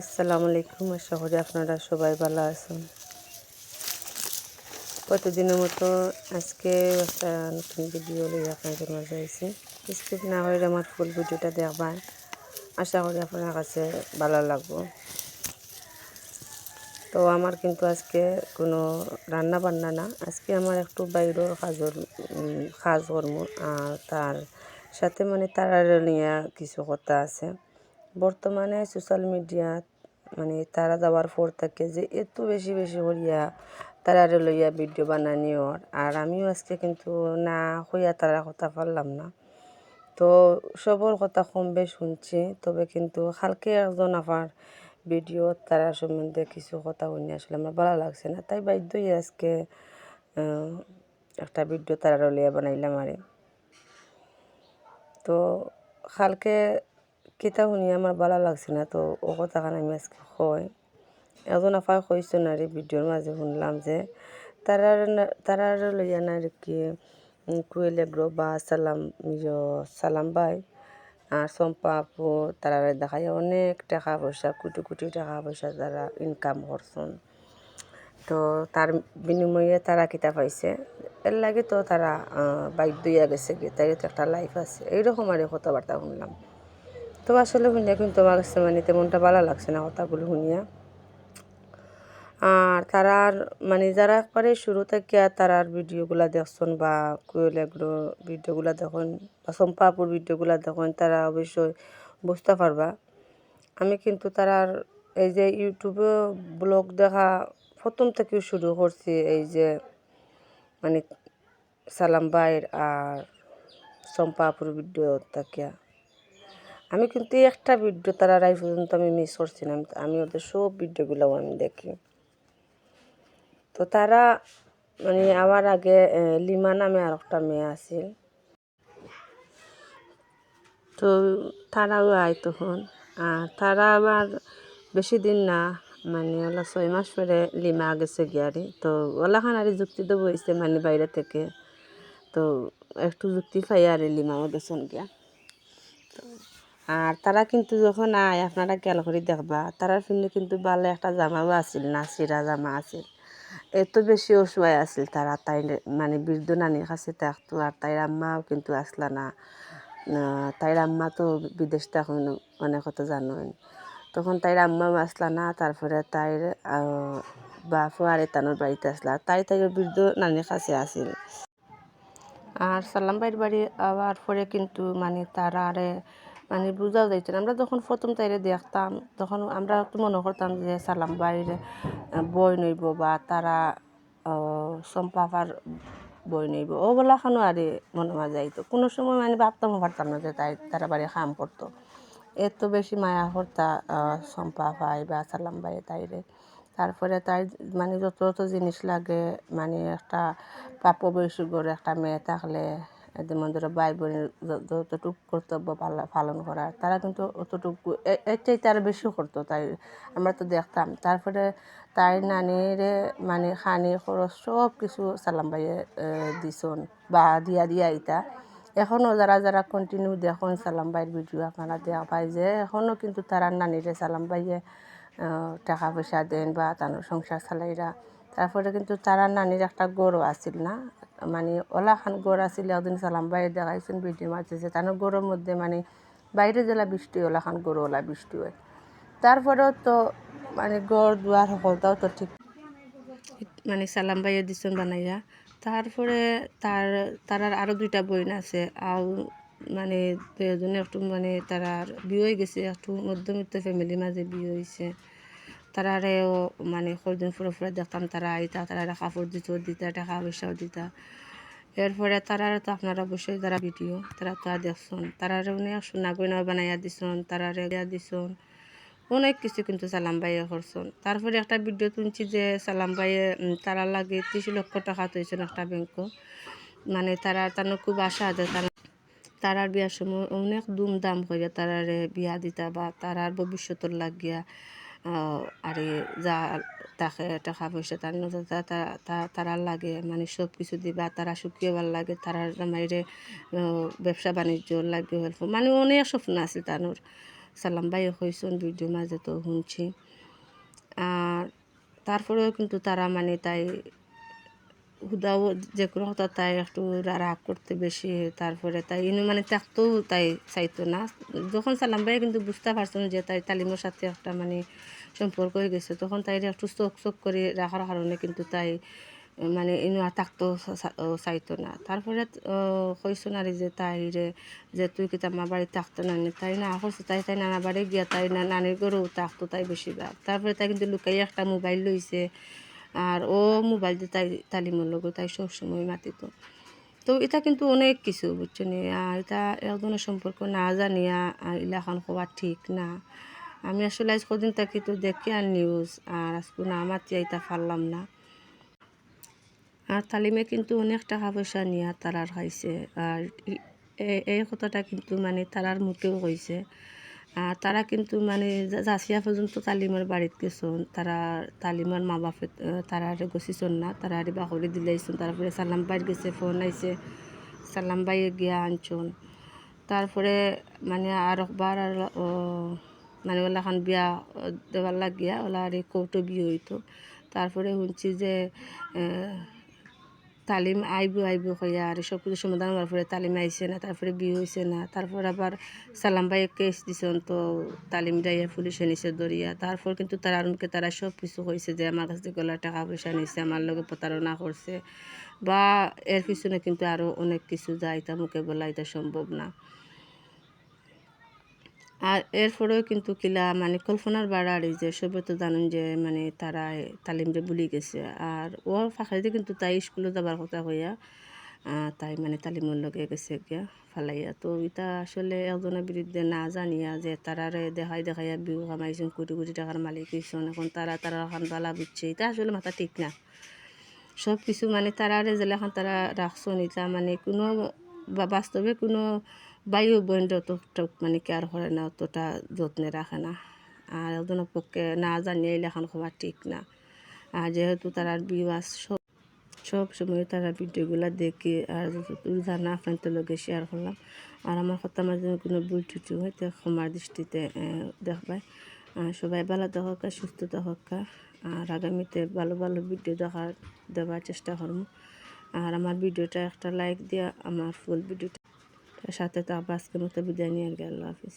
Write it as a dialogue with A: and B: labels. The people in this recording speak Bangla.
A: আসসালামু আলাইকুম, আশা করি আপনারা সবাই ভালো আছেন। প্রতিদিনের মতো আজকে একটা নতুন ভিডিও লই আপনাদের মাঝে আইছি। স্কিপ না করে আমার ফুল ভিডিওটা দেখবেন আশা করি আপনার কাছে ভালো লাগবো। তো আমার কিন্তু আজকে কোনো রান্না বান্না না, আজকে আমার একটু বাইরের কাজর কাজ কর্ম আর তার সাথে মানে তারা নিয়ে কিছু কথা আছে। বর্তমানে সোশ্যাল মিডিয়াত মানে তারা যাওয়ার পর থেকে যে এত বেশি বেশি করিয়া তারারে লইয়া ভিডিও বানানিওর আর আমিও আজকে কিন্তু না হইয়া তারা কথা পারলাম না। তো সবর কথা কম বেশ শুনছি, তবে কিন্তু কালকে একজন আবার ভিডিও তারা সম্বন্ধে কিছু কথা শুনি আসলে আমার ভালো লাগছে না। তাই বাধ্যই আজকে একটা ভিডিও তারা লইয়া বানাইলাম আরে। তো কালকে কিতা শুনি আমার ভালো লাগছে না, তো ও কথা খান আমি আজকে কই এজন আফাই কইছে না রে ভিডিওর শুনলাম যে তারার তারার লইয়া না আর কি কুয়েল এগ্রো বা সালাম সালাম ভাই আর চম্পা আপু তারা দেখায় অনেক টাকা পয়সা কোটি কোটি টাকা পয়সা তারা ইনকাম করছেন তো তার বিনিময়ে তারা কিতা পাইছে এর লাগে তো তারা বাধ্য হইয়া গেছে তাই একটা লাইফ আছে। এইরকম আর কথাবার্তা শুনলাম। তো আসলে শুনিয়া কিন্তু আমার কাছে মানে তেমনটা ভালো লাগছে না কথাগুলো শুনিয়া আর তারার মানে যারা একবারে শুরু থেকে তারার ভিডিওগুলা দেখছেন বা কোয়েল এগুলো ভিডিওগুলা দেখুন বা চম্পাপুর ভিডিওগুলা দেখুন, তারা অবশ্যই বুঝতে পারবা। আমি কিন্তু তারার এই যে ইউটিউবে ব্লগ দেখা প্রথম থেকে শুরু করছি এই যে মানে সালাম বাইর আর চম্পাপুর ভিডিও থেকে। আমি কিন্তু একটা ভিডিও তারা রাই পর্যন্ত আমি মিস করছি না আমি- ওদের সব ভিডিওগুলো আমি দেখি। তো তারা মানে আমার আগে লিমা নামে আর একটা মেয়ে আছিল তো তারাও আয় তখন। আর তারা আবার বেশি দিন না মানে ওলা ছয় মাস পরে লিমা গেছে গিয়ারে। তো ওলাখান আর যুক্তি তো বইছে মানে বাইরে থেকে। তো একটু যুক্তি পাই আর লিমাও গেছেন গিয়া। আর তারা কিন্তু যখন আয় আপনারা খেয়াল করে দেখবা তারার ফিল্মে কিন্তু ভালো একটা জামাও আছিল না সিরা জামা আছিল। এত বেশি অসহায় আছিল তারা তাই মানে বৃদ্ধ নানির কাছে থাকতো আর তাইর আম্মাও কিন্তু আসলা না। তাই আম্মা তো বিদেশ তখন অনেক কথা জানেন তখন তাইর আম্মাও আসলা না তারপরে আহ, বাপও আর এতানোর বাড়িতে আসলা। তাই তাইর বৃদ্ধ নানির কাছে আসিল আর সাল্লাম ভাইয়ের বাড়ি আবার পরে কিন্তু মানে তারা আরে মানে বুঝাও যাইতো আমরা যখন প্রথম তাইরে দেখতাম, তখন আমরা তো মনে করতাম যে, সালাম ভাইয়ের বই নইব বা তারা চম্পাপার বই নইব। ওগুলা খানো আরে মনে মা যাইতো। কোনো সময় মানে ভাবতাম পারতাম না যে, তাই তারা বাড়ি কাম করতো। এত বেশি মায়া করতা চম্পা ভাই বা সালাম ভাই তাইরে। তারপরে তাই মানে যত যত জিনিস লাগে মানে একটা প্রাপ্য বয়সী করে একটা মেয়ে থাকলে যেমন ধরো ভাই বোনের যতটুকু কর্তব্য পালা- পালন করার, তারা কিন্তু অতটুকু এ- এর চাইতে আরও বেশি করতো, তাই আমরা তো দেখতাম। তারপরে তাই নানিরে মানে খানি খরচ সব কিছু সালাম ভাইয়ে দিছন বা দিয়া দিয়া ইতা এখনও যারা যারা কন্টিনিউ দেখুন সালাম ভাইয়ের ভিডিও আপনারা দেখা পাই যে এখনও কিন্তু তারা নানিরে সালাম ভাইয়ে টাকা পয়সা দেন বা তার সংসার চালাইরা। তারপরে কিন্তু তারা নানির একটা গরু আছিল না। মানে ওলা খান গড় আছিল, একদিন সালাম ভাই দেখাইছেন ভিডিও মারতেছে তার গরুর মধ্যে মানে বাইরে জেলা বৃষ্টি, ওলা খান গরু ওলা বৃষ্টি হয়। তারপরেও তো মানে গড় দুয়ার সকলটাও তো ঠিক মানে সালাম বাইয়ে দিছন বানাইয়া। তারপরে তার তারার আরও দুইটা বইন আছে আর মানে দুজনে একটু মানে তারার বিয়ে গেছে, একটু মধ্যবিত্ত ফ্যামিলির মাঝে বিয়ে হয়েছে তারারেও মানে কদিন ফুরে ফুরে দেখতাম তারা আইতা তারা কাপড় দিত দিতা টাকা পয়সাও দিতা এরপরে তারারে তো আপনারা অবশ্যই তারা ভিডিও তারা তো দেখছেন তারারে অনেক সোনা গয়না বানাইয়া দিছন তারারে দিছন অনেক কিছু কিন্তু সালাম ভাইয়ে করছেন তারপরে একটা ভিডিও তুলছি যে সালাম ভাইয়ে তারা লাগে ত্রিশ লক্ষ টাকা তুলছেন একটা ব্যাংক মানে তারা তার খুব আশা আছে তারা তারার বিয়ার সময় অনেক দুমদাম করে তারারে বিয়া দিতা বা তারার ভবিষ্যতের লাগিয়া আর যা তাকে টাকা পয়সা তার তারার লাগে মানে সব কিছু দিবা, তারা সুখী লাগে তারার মাইরে ব্যবসা বাণিজ্য লাগে হেল্প মানে অনেক স্বপ্ন আছে তানোর। সালাম ভাই হয়েছেন ভিডিও মাঝে তো শুনছি। আর তারপরেও কিন্তু তারা মানে তাই হুদাও যে কোনো কথা তাই একটু রাগ করতে বেশি, তারপরে তাই ইনু মানে থাকতেও তাই চাইতো না। যখন সালাম ভাই কিন্তু বুঝতে পারছেন যে তাই তালিমের সাথে একটা মানে সম্পর্ক হয়ে গেছে, তখন তাই একটু চোখ চোখ করে রাখার কারণে কিন্তু তাই মানে ইনু আর থাকতেও চাইতো না। তারপরে কইছো না যে তাই রে, যে তুই কি আমার বাড়ি থাকতো না তাই না করছে তাই তাই নানা বাড়ি গিয়া তাই না, নানির ঘরেও থাকতো তাই বেশিরভাগ। তারপরে তাই কিন্তু লুকাই একটা মোবাইল লইছে আর ও মোবাইল দিয়ে তাই তালিমের লোক তাই সবসময় মাতিত। তো এটা কিন্তু অনেক কিছু, বুঝছ নি? আর এটা এক ধরনের সম্পর্ক না জানিয়া ইলাখান হওয়া ঠিক না। আমি আসলে আজ কদিন থাকি তো দেখি আর নিউজ আর আজকে না মাতিয়া এটা পারলাম না। আর তালিমে কিন্তু অনেক টাকা পয়সা নিয়া তারার খাইছে আর এই কথাটা কিন্তু মানে তারার মুখেও কইছে আর তারা কিন্তু মানে জাসিয়া পর্যন্ত তালিমের বাড়িত গেছন তারা তালিমের মা বাপে তারা গছিছন না। তারা বা করে দিলাইছন তারপরে সালাম বাইর গেছে, ফোন আইছে। সালাম বাইয়ে গিয়া আনছন তারপরে মানে আর একবার আর মানে ওলাখান বিয়া দেওয়ার লাগিয়া। ওলা আর কৌটো বিয়ে হইতো। তারপরে শুনছি যে তালিম আইব আইব কইয়া আর সব কিছু সমাধান হওয়ার পরে তালিম আইসে না, তারপরে বিয়ে হয়েছে না, তারপর আবার সালাম ভাই কেস দিছেন তো তালিম যাইয়া পুলিশে নিছে দরিয়া তারপর কিন্তু তার আরমকে তারা সব কিছু হয়েছে যে আমার কাছ থেকে টাকা পয়সা নিছে, আমার লগে প্রতারণা করছে। বা এর পিছনে কিন্তু আরও অনেক কিছু যায় তা মুখে বলা এটা সম্ভব না। আর এরপরেও কিন্তু কিলা মানে কল্পনার বাড়াড়ি যে সবে তো জানেন যে মানে তারা তালিমরে বুলি গেছে, আর ওর ফাঁকাইতে কিন্তু তাই স্কুলে যাবার কথা কইয়া তাই মানে তালিমের লগে গেছে গিয়া ফালাইয়া। তো এটা আসলে একজনের বিরুদ্ধে না জানিয়া যে তারারে দেখাই দেখাইয়া বিহু কামাইছেন কোটি কোটি টাকার মালিক হয়েছেন এখন তারা তারা এখন বালা বুঝছে এটা আসলে মাথা ঠিক না। সব কিছু মানে তারারে এখন তারা রাখছেন এটা মানে কোনো বাস্তবে কোনো বায়ু বন্ধ অতটা মানে কেয়ার করে না, অতটা যত্নে রাখে না। আর ওজনের পক্ষে না জানিয়ে লেখান খাওয়া ঠিক না। আর যেহেতু তারা বিওয়াস সব সব সময় তারা ভিডিওগুলো দেখি, আর জানা আপনাদের লগে শেয়ার করলাম। আর আমার কথা মাঝে কোনো ভুল টুটু হয়তো ক্ষমার দৃষ্টিতে দেখবাই। সবাই ভালো থাকা সুস্থ থাকা আর আগামীতে ভালো ভালো ভিডিও দেখার, দেওয়ার চেষ্টা করব। আর আমার ভিডিওটা একটা লাইক দিয়া, আমার ফুল ভিডিওটা সাথে তো আবার মতো বিদায় নিয়ে গেল হাফিজ।